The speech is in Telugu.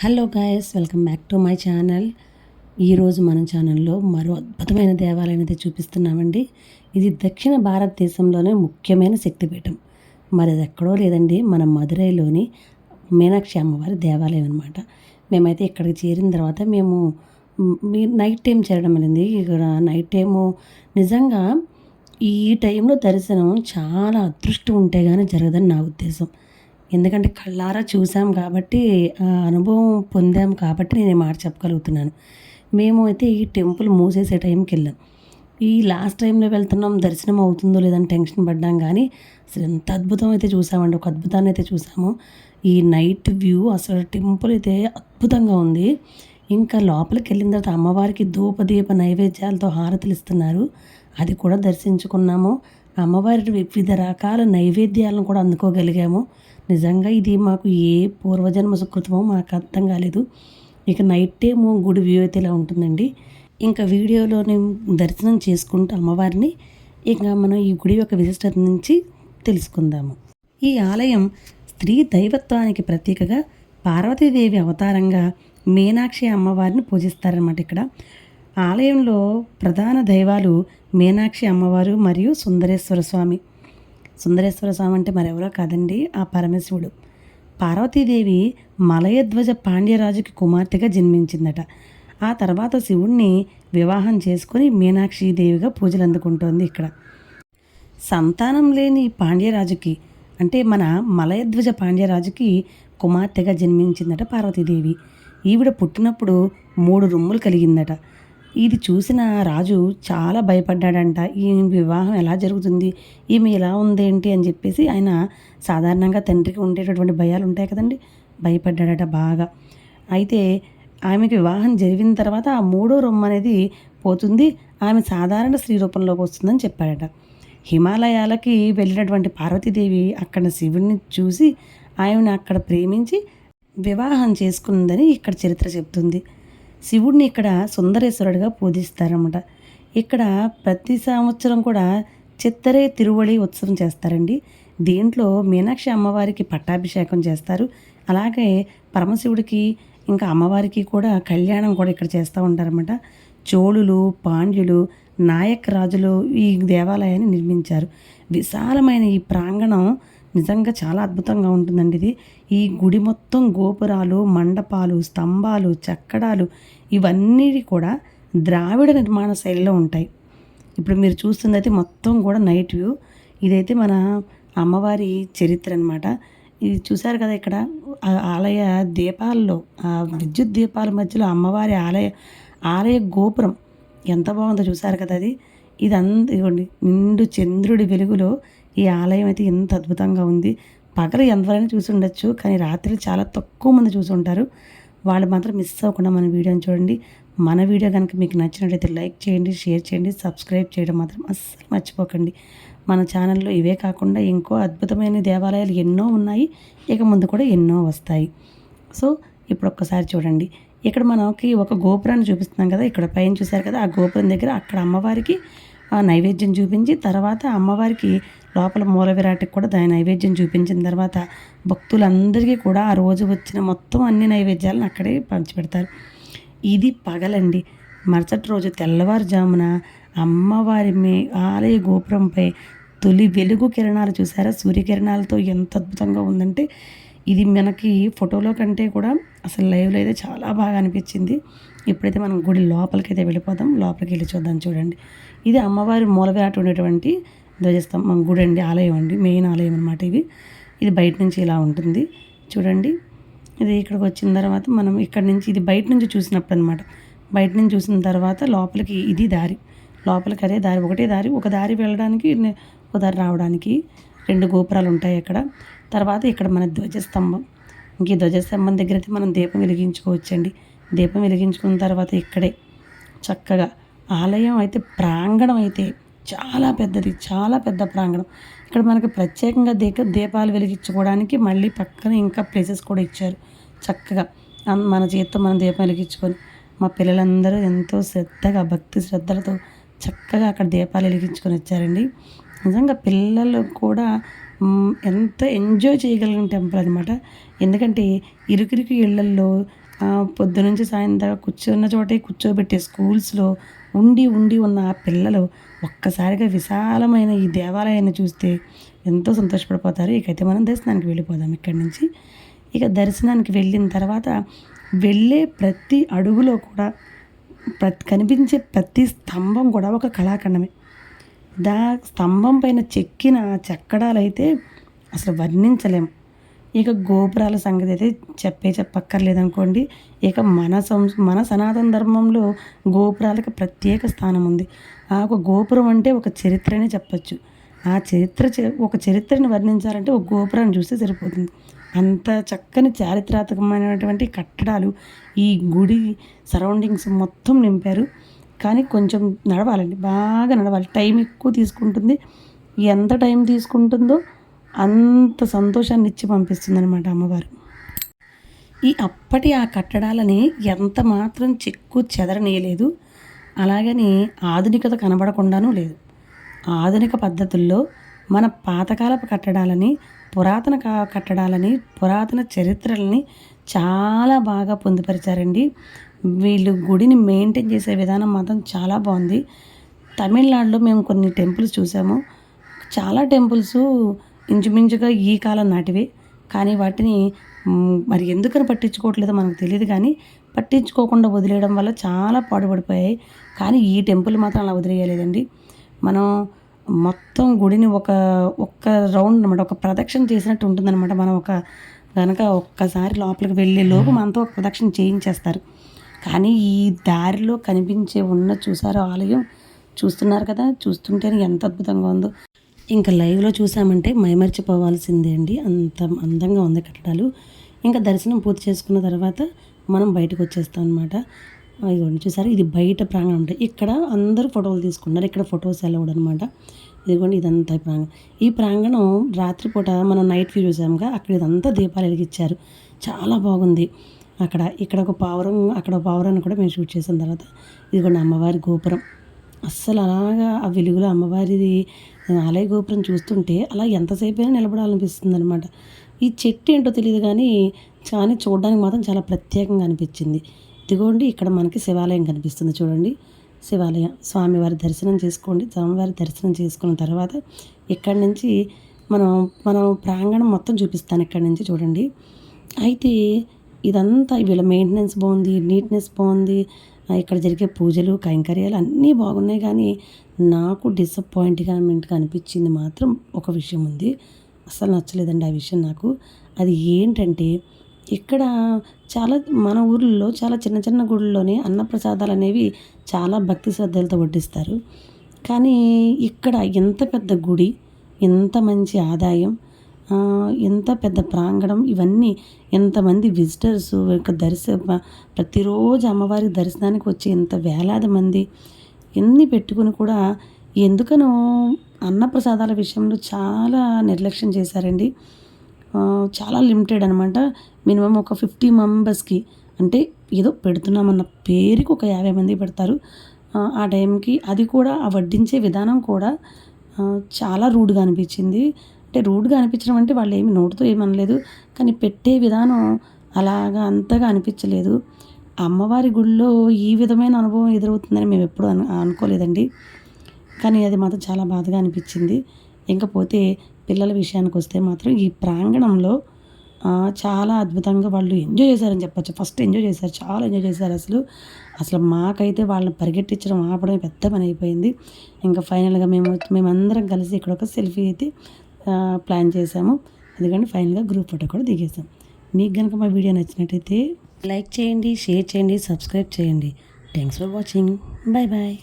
Hello guys welcome back to my channel. ఈరోజు మన ఛానల్లో మరో అద్భుతమైన దేవాలయం అయితే చూపిస్తున్నామండి. ఇది దక్షిణ భారతదేశంలోనే ముఖ్యమైన శక్తిపీఠం. మరి అది ఎక్కడో లేదండి మన మదురైలోని మీనాక్షి అమ్మవారి దేవాలయం అనమాట మేమైతే ఇక్కడికి చేరిన తర్వాత మేము మీ నైట్ టైం చేరడం అనేది ఇక్కడ నైట్ టైము నిజంగా ఈ టైంలో దర్శనం చాలా అదృష్టం ఉంటే కానీ జరగదని నా ఉద్దేశం. ఎందుకంటే కళ్ళారా చూసాం కాబట్టి ఆ అనుభవం పొందాం కాబట్టి నేను ఈ మాట చెప్పగలుగుతున్నాను. మేము అయితే ఈ టెంపుల్ మూసేసే టైంకి వెళ్ళాం. ఈ లాస్ట్ టైంలో వెళ్తున్నాం దర్శనం అవుతుందో లేదని టెన్షన్ పడ్డాం కానీ అసలు ఎంత అద్భుతం అయితే చూసామండి. ఒక అద్భుతాన్ని అయితే చూసాము. ఈ నైట్ వ్యూ అసలు టెంపుల్ అయితే అద్భుతంగా ఉంది. ఇంకా లోపలికి వెళ్ళిన తర్వాత అమ్మవారికి ధూపదీప నైవేద్యాలతో హారతులు ఇస్తున్నారు. అది కూడా దర్శించుకున్నాము. అమ్మవారి వివిధ రకాల నైవేద్యాలను కూడా అందుకోగలిగాము. నిజంగా ఇది మాకు ఏ పూర్వజన్మ సుకృతమో మాకు అర్థం కాలేదు. ఇక నైట్ టైము గుడి వ్యూ అయితే ఇలా ఉంటుందండి. ఇంకా వీడియోలోని దర్శనం చేసుకుంటూ అమ్మవారిని ఇంకా మనం ఈ గుడి యొక్క విశిష్టత నుంచి తెలుసుకుందాము. ఈ ఆలయం స్త్రీ దైవత్వానికి ప్రతీకగా పార్వతీదేవి అవతారంగా మీనాక్షి అమ్మవారిని పూజిస్తారన్నమాట ఇక్కడ. ఆలయంలో ప్రధాన దైవాలు మీనాక్షి అమ్మవారు మరియు సుందరేశ్వర స్వామి. సుందరేశ్వర స్వామి అంటే మరెవరో కాదండి ఆ పరమశివుడు. పార్వతీదేవి మలయధ్వజ పాండ్యరాజుకి కుమార్తెగా జన్మించిందట. ఆ తర్వాత శివుణ్ణి వివాహం చేసుకొని మీనాక్షిదేవిగా పూజలు అందుకుంటోంది ఇక్కడ. సంతానం లేని పాండ్యరాజుకి అంటే మన మలయధ్వజ పాండ్యరాజుకి కుమార్తెగా జన్మించిందట పార్వతీదేవి. ఈవిడ పుట్టినప్పుడు మూడు రొమ్ములు కలిగిందట. ఇది చూసిన రాజు చాలా భయపడ్డాడంట. ఈ వివాహం ఎలా జరుగుతుంది? ఈమె ఎలా ఉందేంటి అని చెప్పేసి ఆయన సాధారణంగా తండ్రికి ఉండేటటువంటి భయాలు ఉంటాయి కదండి. భయపడ్డాడట బాగా. అయితే ఆమెకి వివాహం జరిగిన తర్వాత ఆ మూడో రొమ్మ అనేది పోతుంది. ఆమె సాధారణ స్త్రీ రూపంలోకి వస్తుందని చెప్పాడట. హిమాలయాలకి వెళ్ళినటువంటి పార్వతీదేవి అక్కడ శివుడిని చూసి ఆమెను అక్కడ ప్రేమించి వివాహం చేసుకుందని ఇక్కడ చరిత్ర చెప్తుంది. శివుడిని ఇక్కడ సుందరేశ్వరుడిగా పూజిస్తారన్నమాట. ఇక్కడ ప్రతి సంవత్సరం కూడా చిత్తరే తిరువళి ఉత్సవం చేస్తారండి. దీంట్లో మీనాక్షి అమ్మవారికి పట్టాభిషేకం చేస్తారు. అలాగే పరమశివుడికి ఇంకా అమ్మవారికి కూడా కళ్యాణం కూడా ఇక్కడ చేస్తూ ఉంటారన్నమాట. చోళులు పాండ్యులు నాయక్ రాజులు ఈ దేవాలయాన్ని నిర్మించారు. విశాలమైన ఈ ప్రాంగణం నిజంగా చాలా అద్భుతంగా ఉంటుందండి ఇది. ఈ గుడి మొత్తం గోపురాలు మండపాలు స్తంభాలు చక్కడాలు ఇవన్నీ కూడా ద్రావిడ నిర్మాణ శైలిలో ఉంటాయి. ఇప్పుడు మీరు చూస్తుంది అయితే మొత్తం కూడా నైట్ వ్యూ. ఇదైతే మన అమ్మవారి చరిత్ర అనమాట ఇది చూశారు కదా ఇక్కడ? ఆలయ దీపాల్లో ఆ విద్యుత్ దీపాల మధ్యలో అమ్మవారి ఆలయ ఆలయ గోపురం. ఎంత బాగుందో చూశారు కదా అది? ఇదంతా ఇదిగోండి నిండు చంద్రుడి వెలుగులో ఈ ఆలయం అయితే ఎంత అద్భుతంగా ఉంది. పగలు ఎంతవరైనా చూసి ఉండొచ్చు కానీ రాత్రి చాలా తక్కువ మంది చూసి ఉంటారు. వాళ్ళు మాత్రం మిస్ అవ్వకుండా మన వీడియోని చూడండి. మన వీడియో కనుక మీకు నచ్చినట్లయితే లైక్ చేయండి షేర్ చేయండి సబ్స్క్రైబ్ చేయడం మాత్రం అస్సలు మర్చిపోకండి. మన ఛానల్లో ఇవే కాకుండా ఇంకో అద్భుతమైన దేవాలయాలు ఎన్నో ఉన్నాయి. ఇక ముందు కూడా ఎన్నో వస్తాయి. సో ఇప్పుడు ఒక్కసారి చూడండి. ఇక్కడ మనకి ఒక గోపురాన్ని చూపిస్తున్నాం కదా ఇక్కడ పైన చూశారు కదా ఆ గోపురం దగ్గర అక్కడ అమ్మవారికి ఆ నైవేద్యం చూపించి తర్వాత అమ్మవారికి లోపల మూల విరాటికి కూడా దాని నైవేద్యం చూపించిన తర్వాత భక్తులందరికీ కూడా ఆ రోజు వచ్చిన మొత్తం అన్ని నైవేద్యాలను అక్కడే పంచిపెడతారు. ఇది పగలండి. మరుసటి రోజు తెల్లవారుజామున అమ్మవారి మే ఆలయ గోపురంపై తొలి వెలుగు కిరణాలు చూసారా? సూర్యకిరణాలతో ఎంత అద్భుతంగా ఉందంటే ఇది మనకి ఫోటోలో కంటే కూడా అసలు లైవ్లో అయితే చాలా బాగా అనిపించింది. ఇప్పుడైతే మనం గుడి లోపలికి అయితే వెళ్ళిపోదాం. లోపలికి వెళ్ళి చూద్దాం చూడండి. ఇది అమ్మవారి మూలవేట ఉండేటువంటి ధ్వజస్తంభం గుడి అండి ఆలయం అండి మెయిన్ ఆలయం అనమాట ఇది. ఇది బయట నుంచి ఇలా ఉంటుంది. చూడండి. ఇది ఇక్కడికి వచ్చిన తర్వాత మనం ఇక్కడ నుంచి ఇది బయట నుంచి చూసినప్పుడు అనమాట బయట నుంచి చూసిన తర్వాత లోపలికి ఇది దారి. లోపలికి అదే దారి ఒకటే దారి. ఒక దారి వెళ్ళడానికి ఒక దారి రావడానికి రెండు గోపురాలు ఉంటాయి అక్కడ. తర్వాత ఇక్కడ మన ధ్వజస్తంభం. ఇంక ఈ ధ్వజస్తంభం దగ్గర అయితే మనం దీపం వెలిగించుకోవచ్చండి. దీపం వెలిగించుకున్న తర్వాత ఇక్కడే చక్కగా ఆలయం అయితే ప్రాంగణం అయితే చాలా పెద్దది చాలా పెద్ద ప్రాంగణం. ఇక్కడ మనకి ప్రత్యేకంగా దీప దీపాలు వెలిగించుకోవడానికి మళ్ళీ పక్కన ఇంకా ప్లేసెస్ కూడా ఇచ్చారు చక్కగా. మన చేతితో మనం దీపం వెలిగించుకొని మా పిల్లలందరూ ఎంతో శ్రద్ధగా భక్తి శ్రద్ధలతో చక్కగా అక్కడ దీపాలు వెలిగించుకొని వచ్చారండి. నిజంగా పిల్లలు కూడా ఎంత ఎంజాయ్ చేయగలిగిన టెంపుల్ అనమాట ఎందుకంటే ఇరుకిరికి ఇళ్ళల్లో పొద్దు నుంచి సాయంత్రం కూర్చున్న చోటే కూర్చోబెట్టే స్కూల్స్లో ఉండి ఉండి ఉన్న ఆ పిల్లలు ఒక్కసారిగా విశాలమైన ఈ దేవాలయాన్ని చూస్తే ఎంతో సంతోషపడిపోతారు. ఇకైతే మనం దర్శనానికి వెళ్ళిపోదాం ఇక్కడి నుంచి. ఇక దర్శనానికి వెళ్ళిన తర్వాత వెళ్ళే ప్రతి అడుగులో కూడా ప్రతి కనిపించే ప్రతి స్తంభం కూడా ఒక కళాఖండమే. దా స్తంభం పైన చెక్కిన చెక్కడాలు అయితే అసలు వర్ణించలేము ఇక గోపురాల సంగతి అయితే చెప్పే చెప్పక్కర్లేదనుకోండి. ఇక మన సంస్ మన సనాతన ధర్మంలో గోపురాలకు ప్రత్యేక స్థానం ఉంది ఆ ఒక గోపురం అంటే ఒక చరిత్రనే చెప్పచ్చు. ఆ చరిత్ర ఒక చరిత్రని వర్ణించాలంటే ఒక గోపురాన్ని చూస్తే సరిపోతుంది. అంత చక్కని చారిత్రాత్మకమైనటువంటి కట్టడాలు ఈ గుడి సరౌండింగ్స్ మొత్తం నింపారు. కానీ కొంచెం నడవాలండి. బాగా నడవాలి. టైం ఎక్కువ తీసుకుంటుంది. ఎంత టైం తీసుకుంటుందో అంత సంతోషాన్ని ఇచ్చి పంపిస్తుందనమాట అమ్మవారు. ఈ అప్పటి ఆ కట్టడాలని ఎంత మాత్రం చెక్కు చెదరనీయలేదు. అలాగని ఆధునికత కనబడకుండానూ లేదు. ఆధునిక పద్ధతుల్లో మన పాతకాలపు కట్టడాలని పురాతన కా- కట్టడాలని పురాతన చరిత్రలని చాలా బాగా పొందుపరిచారండి. వీళ్ళు గుడిని మెయింటైన్ చేసే విధానం మాత్రం చాలా బాగుంది. తమిళనాడులో మేము కొన్ని టెంపుల్స్ చూసాము. చాలా టెంపుల్స్ ఇంచుమించుగా ఈ కాలం నాటివే. కానీ వాటిని మరి ఎందుకని పట్టించుకోవట్లేదో మనకు తెలియదు కానీ పట్టించుకోకుండా వదిలేయడం వల్ల చాలా పాడుపడిపోయాయి. కానీ ఈ టెంపుల్ మాత్రం అలా వదిలేయలేదండి. మనం మొత్తం గుడిని ఒక ఒక్క రౌండ్ అనమాట ఒక ప్రదక్షిణ చేసినట్టు ఉంటుందన్నమాట. మనం ఒక కనుక ఒక్కసారి లోపలికి వెళ్ళే లోపు మనతో ఒక ప్రదక్షిణ చేయించేస్తారు. కానీ ఈ దారిలో కనిపించే ఉన్న చూసారో ఆలయం? చూస్తున్నారు కదా చూస్తుంటేనే ఎంత అద్భుతంగా ఉందో. ఇంకా లైవ్లో చూసామంటే మైమర్చిపోవాల్సిందే అండి. అంత అందంగా ఉంది కట్టడాలు. ఇంకా దర్శనం పూర్తి చేసుకున్న తర్వాత మనం బయటకు వచ్చేస్తాం అనమాట ఇదిగోండి చూసారు? ఇది బయట ప్రాంగణం అంటే. ఇక్కడ అందరూ ఫోటోలు తీసుకున్నారు ఇక్కడ ఫొటోస్ అలౌడ్ అనమాట ఇదిగోండి ఇదంతా ప్రాంగణం. ఈ ప్రాంగణం రాత్రిపూట మనం నైట్ వ్యూ చూసాముగా అక్కడ ఇదంతా దీపాలు వెలిగించారు. చాలా బాగుంది. అక్కడ ఇక్కడ ఒక పావురం అక్కడ పావురాన్ని కూడా మేము షూట్ చేసిన తర్వాత ఇదిగోండి అమ్మవారి గోపురం. అస్సలు అలాగా ఆ వెలుగులో అమ్మవారిది ఆలయ గోపురం చూస్తుంటే అలా ఎంతసేపు అయినా నిలబడాలనిపిస్తుంది అనమాట ఈ చెట్టు ఏంటో తెలియదు కానీ కానీ చూడడానికి మాత్రం చాలా ప్రత్యేకంగా అనిపించింది. ఇదిగోండి ఇక్కడ మనకి శివాలయం కనిపిస్తుంది చూడండి. శివాలయం. స్వామివారి దర్శనం చేసుకోండి. స్వామివారి దర్శనం చేసుకున్న తర్వాత ఇక్కడి నుంచి మనం మనం ప్రాంగణం మొత్తం చూపిస్తాను ఇక్కడి నుంచి చూడండి. అయితే ఇదంతా వీళ్ళ మెయింటెనెన్స్ బాగుంది నీట్నెస్ బాగుంది ఇక్కడ జరిగే పూజలు కైంకర్యాలు అన్నీ బాగున్నాయి కానీ నాకు డిసప్పాయింట్మెంట్గా అనిపించింది మాత్రం ఒక విషయం ఉంది. అస్సలు నచ్చలేదండి ఆ విషయం నాకు. అది ఏంటంటే ఇక్కడ చాలా మన ఊర్లలో చాలా చిన్న చిన్న గుళ్ళలోనే అన్నప్రసాదాలు అనేవి చాలా భక్తి శ్రద్ధలతో వడ్డిస్తారు. కానీ ఇక్కడ ఎంత పెద్ద గుడి ఎంత మంచి ఆదాయం ఎంత పెద్ద ప్రాంగణం ఇవన్నీ ఎంతమంది విజిటర్స్ యొక్క దర్శ ప్రతిరోజు అమ్మవారి దర్శనానికి వచ్చి ఎంత వేలాది మంది. ఎన్ని పెట్టుకుని కూడా ఎందుకనో అన్నప్రసాదాల విషయంలో చాలా నిర్లక్ష్యం చేశారండి. చాలా లిమిటెడ్ అనమాట మినిమం ఒక ఫిఫ్టీ మెంబర్స్కి అంటే ఏదో పెడుతున్నామన్న పేరుకి ఒక యాభై మంది పెడతారు. ఆ, టైంకి అది కూడా ఆ వడ్డించే విధానం కూడా చాలా రూడ్గా అనిపించింది. అంటే రూడ్గా అనిపించడం అంటే వాళ్ళు ఏమి నోటితో ఏమనలేదు. కానీ పెట్టే విధానం అలాగా అంతగా అనిపించలేదు. అమ్మవారి గుడిలో ఈ విధమైన అనుభవం ఎదురవుతుందని మేము ఎప్పుడు అను అనుకోలేదండి. కానీ అది మాత్రం చాలా బాధగా అనిపించింది. ఇంకపోతే పిల్లల విషయానికి వస్తే మాత్రం ఈ ప్రాంగణంలో చాలా అద్భుతంగా వాళ్ళు ఎంజాయ్ చేశారని చెప్పొచ్చు. ఫస్ట్ ఎంజాయ్ చేశారు. చాలా ఎంజాయ్ చేశారు అసలు. అసలు మాకైతే వాళ్ళని పరిగెట్టించడం ఆపడం పెద్ద పని అయిపోయింది. ఇంకా ఫైనల్గా మేము మేమందరం కలిసి ఇక్కడ ఒక సెల్ఫీ అయితే ప్లాన్ చేసాము ఎందుకంటే ఫైనల్గా గ్రూప్ ఫోటో కూడా దిగేసాం మీకు కనుక మా వీడియో నచ్చినట్టయితే లైక్ చేయండి షేర్ చేయండి సబ్స్క్రైబ్ చేయండి. Thanks for watching bye bye